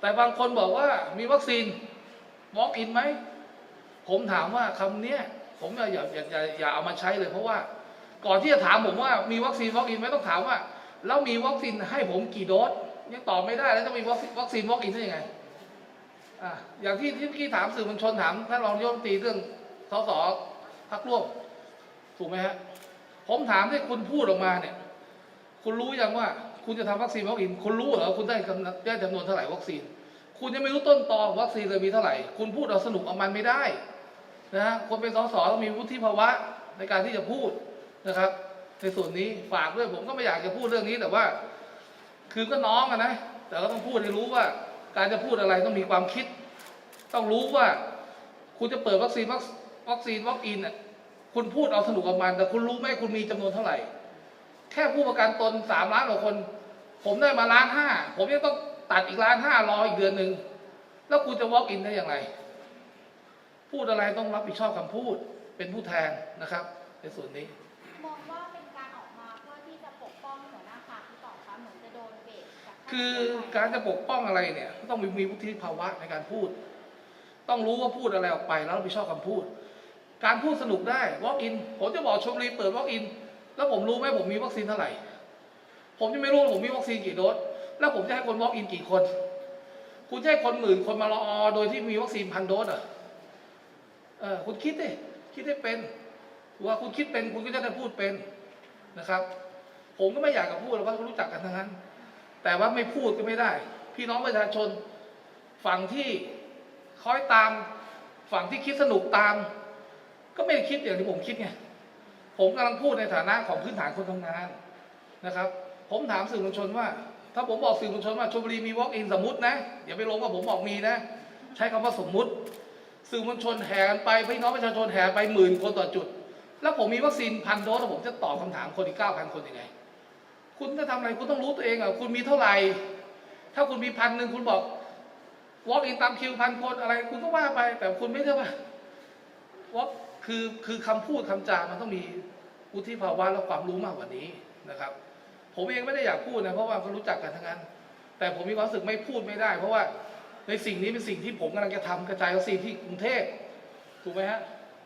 แต่บางคนบอกว่ามีวัคซีน walk in ไหม ผมถามว่าคำเนี้ยผมอย่าอย่าอย่าอย่าอย่าเอามาใช้เลยเพราะว่า ก่อนที่จะถามผมว่ามีวัคซีน walk in ไหมต้องถามว่า แล้วมีวัคซีนให้ผมกี่โดสยังตอบไม่ได้แล้วจะมีวัคซีนวัคซีน walk in ได้ยังไงอะอย่างที่ที่เมื่อกี้ถามสื่อมวลชนถามท่านรองนายกรัฐมนตรีเรื่องสสพักร่วมถูกไหมฮะผมถามที่คุณพูดออกมาเนี่ย คุณรู้ยังว่า คุณจะทำวัคซีนวัคซีนคุณรู้เหรอคุณได้ได้จำนวนเท่าไหร่วัคซีน คุณยังไม่รู้ต้นตอของวัคซีนเลยมีเท่าไหร่ คุณพูดเอาสนุกเอามันไม่ได้นะฮะคนเป็นสสต้องมีวุฒิภาวะในการที่จะพูดนะครับในส่วนนี้ฝากด้วยผมก็ไม่อยากจะพูดเรื่องนี้แต่ว่า คือก็น้องอะนะแต่ก็ต้องพูดให้รู้ว่า การจะพูดอะไรต้องมีความคิด ต้องรู้ว่า คุณจะเปิดวัคซีนวัควัคซีนวัคอินเนี่ยคุณพูดเอาสนุกเอามันแต่คุณรู้ไหมคุณมีจำนวนเท่าไหร่ แค่ผู้ประกันตนสามล้านกว่าคน ผมได้มาล้านห้าผมยังต้องตัดอีกล้านห้ารออีกเดือนหนึ่งแล้วคุณจะ walk in ได้อย่างไร พูดอะไรต้องรับผิดชอบคำพูด เป็นผู้แทนนะครับ ในส่วนนี้ มองว่าเป็นการออกมาเพื่อที่จะปกป้องหัวหน้าพรรคหรือเปล่าคะเหมือนจะโดนเบรกจากทางคือเพื่ไทยการจะปกป้องอะไรเนี่ยต้องมีมีวุฒิภาวะในการพูด ต้องรู้ว่าพูดอะไรออกไป แล้วรับผิดชอบคำพูด การพูดสนุกได้ walk in ผมจะบอกชมรีเปิด walk in แล้วผมรู้ไหมผมมีวัคซีนเท่าไหร่ ผมจะไม่รู้ว่าผมมีวัคซีนกี่โดสแล้วผมจะให้คน walk in กี่คน คุณจะให้คนหมื่นคนมารอโดยที่มีวัคซีนพันโดสเหรอะเออคุณคิดดิคิดให้เป็นว่าคุณคิดเป็นคุณก็จะได้พูดเป็นนะครับ ผมก็ไม่อยากจะพูดหรอกว่ารู้จักกันทั้งนั้น แต่ว่าไม่พูดก็ไม่ได้ พี่น้องประชาชนฝั่งที่คอยตาม ฝั่งที่คิดสนุกตาม ก็ไม่ได้คิดอย่างที่ผมคิดไงผมกำลังพูดในฐานะของพื้นฐานคนทำงานนะครับ ผมถามสื่อมวลชนว่า ถ้าผมบอกสื่อมวลชนว่าชลบุรีมี walk in สมมตินะอย่าไปลงว่าผมบอกมีนะ ใช้คำว่าสมมุติ สื่อมวลชนแห่กันไปพี่น้องประชาชนแห่ไปหมื่นคนต่อจุด แล้วผมมีวัคซีนพันโดสแล้วผมจะตอบคำถามคนอีกเก้าพันคนยังไง คุณจะทำอะไรคุณต้องรู้ตัวเองอะคุณมีเท่าไหร่ ถ้าคุณมีพันหนึ่งคุณบอก walk in ตามคิวพันคนอะไร คุณก็ว่าไป แต่คุณไม่ได้ว่า walk คือคือคำพูดคำจามันต้องมีวุฒิภาวะและความรู้มากกว่านี้นะครับ ผมเองไม่ได้อยากพูดนะเพราะว่าเขารู้จักกันทั้งนั้น แต่ผมมีความรู้สึกไม่พูดไม่ได้ เพราะว่าในสิ่งนี้เป็นสิ่งที่ผมกำลังจะทำกระจายวัคซีนที่กรุงเทพถูกไหมฮะ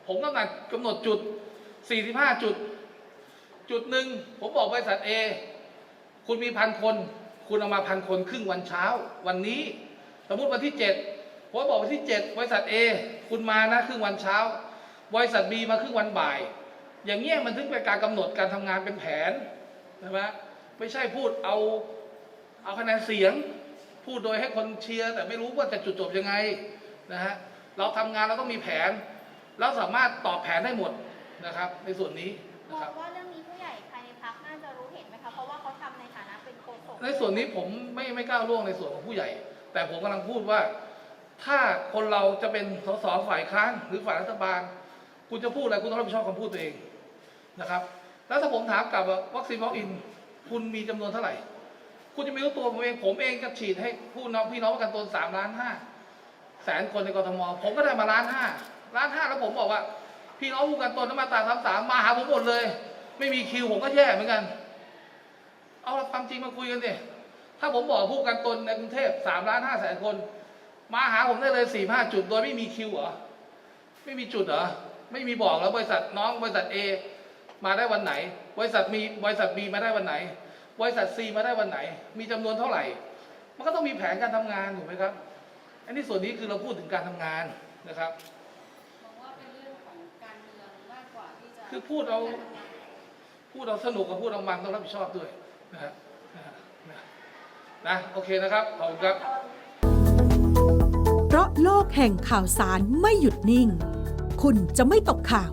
ผมกำลังกำหนดจุด 45 จุด จุดหนึ่งผมบอกบริษัท A คุณมีพันคน คุณเอามาพันคนครึ่งวันเช้า วันนี้ สมมติวันที่เจ็ดผมบอกวันที่เจ็ดบริษัท A คุณมานะครึ่งวันเช้า บริษัท B มาครึ่งวันบ่าย อย่างเงี้ยมันถึงเป็นการกำหนดการทำงานเป็นแผนใช่ไหม ไม่ใช่พูดเอาเอาคะแนนเสียง พูดโดยให้คนเชียร์แต่ไม่รู้ว่าจะจุดจบยังไงนะฮะเราทำงานเราต้องมีแผนแล้วสามารถตอบแผนได้หมดนะครับ ในส่วนนี้มนะอครังบว่าเรื่องนี้ผู้ใหญ่ภายในพรรคน่าจะรู้เห็นไหมคะ เพราะว่าเขาทำในฐานะเป็นโฆษกในส่วนนี้ผมไม่ไม่ก้าวล่วงในส่วนของผู้ใหญ่ แต่ผมกำลังพูดว่า ถ้าคนเราจะเป็นสสฝ่ายค้านหรือฝ่ายรัฐบาล คุณจะพูดอะไรคุณต้องรับผิดชอบคำพูดตัวเองนะครับ แล้วถ้าผมถามกลับว่าวัคซีนวอล์กอิน คุณมีจำนวนเท่าไหร่ คุณจะไม่รู้ตัวผมเองผมเองก็ฉีดให้ผู้น้องพี่น้องประกันตนสามล้านห้าแสนคนในกรทมผมก็ได้มาล้านห้าล้านห้าแล้วผมบอกว่า พี่น้องผู้ประกันตนน้ำมาตาสามสามมาหาผมหมดเลย ไม่มีคิวผมก็แย่เหมือนกัน เอาความจริงมาคุยกันดิถ้าผมบอกผู้ประกันตนในกรุงเทพสามล้านห้าแสนคน มาหาผมได้เลยสี่ห้าจุดโดยไม่มีคิวเหรอไม่มีจุดเหรอไม่มีบอกแล้วบริษัทน้องบริษัท A มาได้วันไหน บริษัทมีบริษัท B มาได้วันไหน บริษัท C มาได้วันไหน มีจำนวนเท่าไหร่ มันก็ต้องมีแผนการทำงานถูกไหมครับ อันนี้ส่วนนี้คือเราพูดถึงการทำงานนะครับมองว่าเป็นเรื่องของการเมืองมากกว่าที่จะคือพูดเอาพูดเอาสนุกกับพูดเอามันต้องรับผิดชอบด้วยนะฮะนะฮะนะนะโอเคนะครับขอบคุณครับ เพราะโลกแห่งข่าวสารไม่หยุดนิ่ง คุณจะไม่ตกข่าว